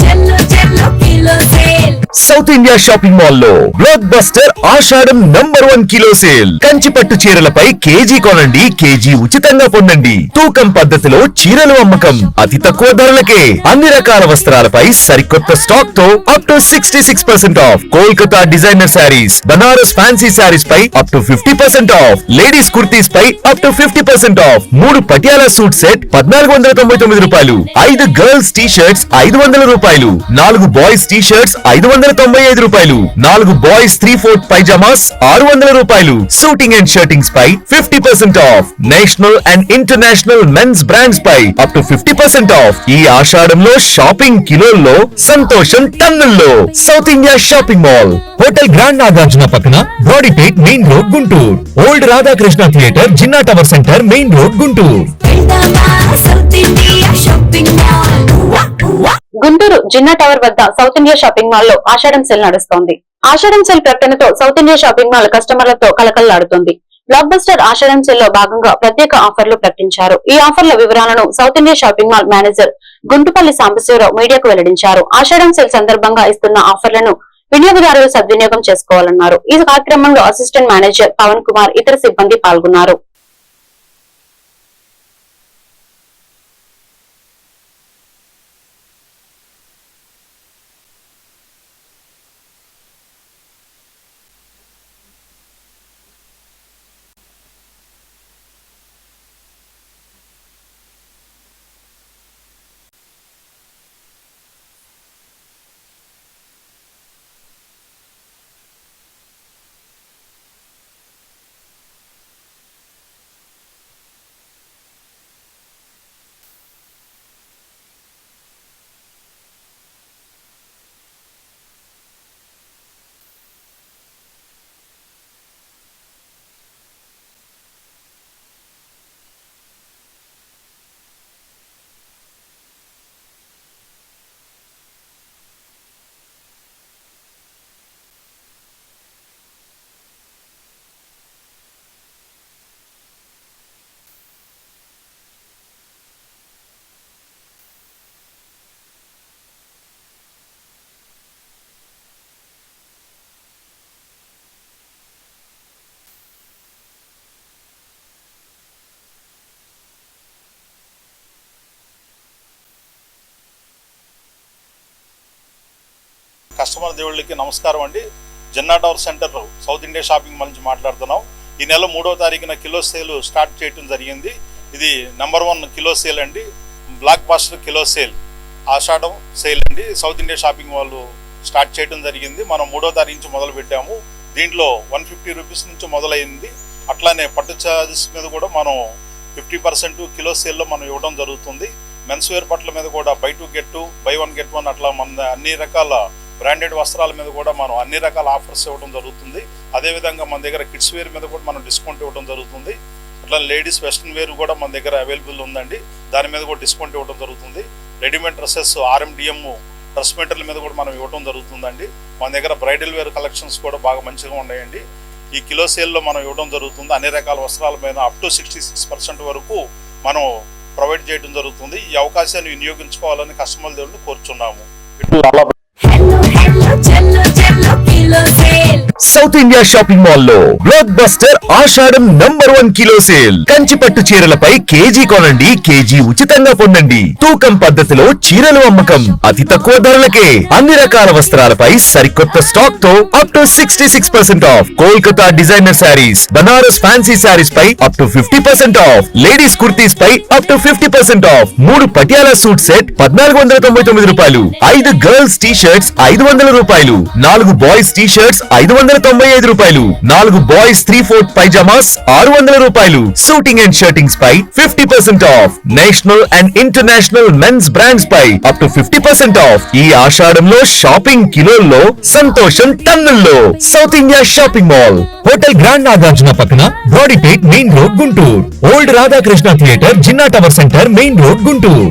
చెల్లు చెల్లు kilo sale south India shopping మాల్లో blockbuster Ashadham number one kilo sale. Kanchi పట్టు చీరలపై కేజీ కొనండి కేజీ ఉచితంగా పొందండి. తూకం పద్ధతిలో చీరలు అమ్మకం. అతి తక్కువ ధరలకే. అన్ని రకాల వస్త్రాలపై సరికొత్త స్టాక్తో up to sixty six percent off Kolkata designer saris Banaras fancy saris pi up to fifty percent off ladies kurtis pi up to fifty percent off మూడు పటియాల సూట్ సెట్ పద్నాలుగు వందల తొంభై తొమ్మిది రూపాయలు. ఐదు గర్ల్స్ టీ షర్ట్స్ ఐదు వందల రూపాయలు. నాలుగు బాయ్స్ టీ షర్ట్స్ ఐదు వందల తొంభై ఐదు రూపాయలు. నాలుగు బాయ్స్ త్రీ ఫోర్త్ పైజామాస్ ఆరు వందల రూపాయలు. Suiting and shirtings pi fifty percent off. National and international men's brands pi up to fifty percent off. ఈ ఆషాఢంలో షాపింగ్ కిలోల్లో సంతోషం టన్నుల్లో. South India shopping mall. Hotel grand Nagarjuna పక్కన Brodipet main road Guntur. Old Radhakrishna theatre Jinnah tower centre main road Guntur. South India shopping mall. Guntur Jinnah tower వద్ద south India shopping మాల్లో Ashadham sale నడుస్తోంది. Ashadham sale ప్రకటనతో south India shopping mall కస్టమర్లతో కలకల్లాడుతుంది. Blockbuster ఆషాఢం సెల్లో భాగంగా ప్రత్యేక ఆఫర్లు ప్రకటించారు. ఈ ఆఫర్ల వివరాలను south India shopping mall manager Guntupalli Sambasivarao మీడియాకు వెల్లడించారు. ఆషాఢం సెల్ సందర్భంగా ఇస్తున్న ఆఫర్లను వినియోగదారులు సద్వినియోగం చేసుకోవాలన్నారు. ఈ కార్యక్రమంలో అసిస్టెంట్ మేనేజర్ పవన్ కుమార్ ఇతర సిబ్బంది పాల్గొన్నారు. కస్టమర్ దేవుళ్ళకి నమస్కారం అండి. Jinnah tower centre south India shopping mall నుంచి మాట్లాడుతున్నాం. ఈ నెల మూడో తారీఖున కిలో సేల్ స్టార్ట్ చేయడం జరిగింది. ఇది నెంబర్ వన్ కిలో సేల్ అండి. Blockbuster kilo sale Ashadham sale అండి. సౌత్ ఇండియా షాపింగ్ వాళ్ళు స్టార్ట్ చేయడం జరిగింది. మనం మూడో తారీఖు నుంచి మొదలు పెట్టాము. దీంట్లో వన్ ఫిఫ్టీ రూపీస్ నుంచి మొదలైంది. అట్లానే పట్టు చార్జెస్ మీద కూడా మనం ఫిఫ్టీ పర్సెంట్ కిలో సేల్లో మనం ఇవ్వడం జరుగుతుంది. మెన్స్ వేర్ బట్టల మీద కూడా buy two get two buy one get one అట్లా మన అన్ని రకాల బ్రాండెడ్ వస్త్రాల మీద కూడా మనం అన్ని రకాల ఆఫర్స్ ఇవ్వడం జరుగుతుంది. అదేవిధంగా మన దగ్గర కిడ్స్ వేర్ మీద కూడా మనం డిస్కౌంట్ ఇవ్వడం జరుగుతుంది. అట్లా లేడీస్ వెస్ట్రన్ వేర్ కూడా మన దగ్గర అవైలబుల్ ఉందండి. దాని మీద కూడా డిస్కౌంట్ ఇవ్వడం జరుగుతుంది. Readymade dresses RMDM dress material మీద కూడా మనం ఇవ్వడం జరుగుతుందండి. మన దగ్గర బ్రైడల్ వేర్ కలెక్షన్స్ కూడా బాగా మంచిగా ఉన్నాయండి. ఈ కిలో సేల్లో మనం ఇవ్వడం జరుగుతుంది. అన్ని రకాల వస్త్రాల మీద up to sixty six percent వరకు మనం ప్రొవైడ్ చేయడం జరుగుతుంది. ఈ అవకాశాన్ని వినియోగించుకోవాలని కస్టమర్ దేవుడిని కోరుచున్నాము. ఇటు సౌత్ ఇండియా షాపింగ్ మాల్లో blockbuster Ashadham number one kilo sale Kanchi పట్టు చీరలపై కేజీ కొనండి కేజీ ఉచితంగా పొందండి. తూకం పద్ధతిలో చీరలు అమ్మకం. అతి తక్కువ ధరలకే. అన్ని రకాల వస్త్రాలపై సరికొత్త స్టాక్తో up to sixty six percent off Kolkata designer saris Banaras fancy saris pi up to fifty percent off ladies kurtis pi up to fifty percent off మూడు పటియాల సూట్ సెట్ పద్నాలుగు వందల తొంభై తొమ్మిది రూపాయలు. ఐదు గర్ల్స్ టీ షర్ట్స్ ఐదు వందల రూపాయలు. నాలుగు బాయ్స్ టీ షర్ట్స్ ఐదు వందల తొంభై ఐదు రూపాయలు. నాలుగు బాయ్స్ త్రీ ఫోర్త్ పైజామాస్ ఆరు వందల రూపాయలు. Suiting and shirtings pi fifty percent off national and international men's brands pi up to fifty percent off ఈ ఆషాఢంలో షాపింగ్ కిలోల్లో సంతోషం టన్నుల్లో. South India shopping mall hotel grand Nagarjuna పక్కన Brodipet main road Guntur. Old Radhakrishna theatre Jinnah tower centre main road Guntur.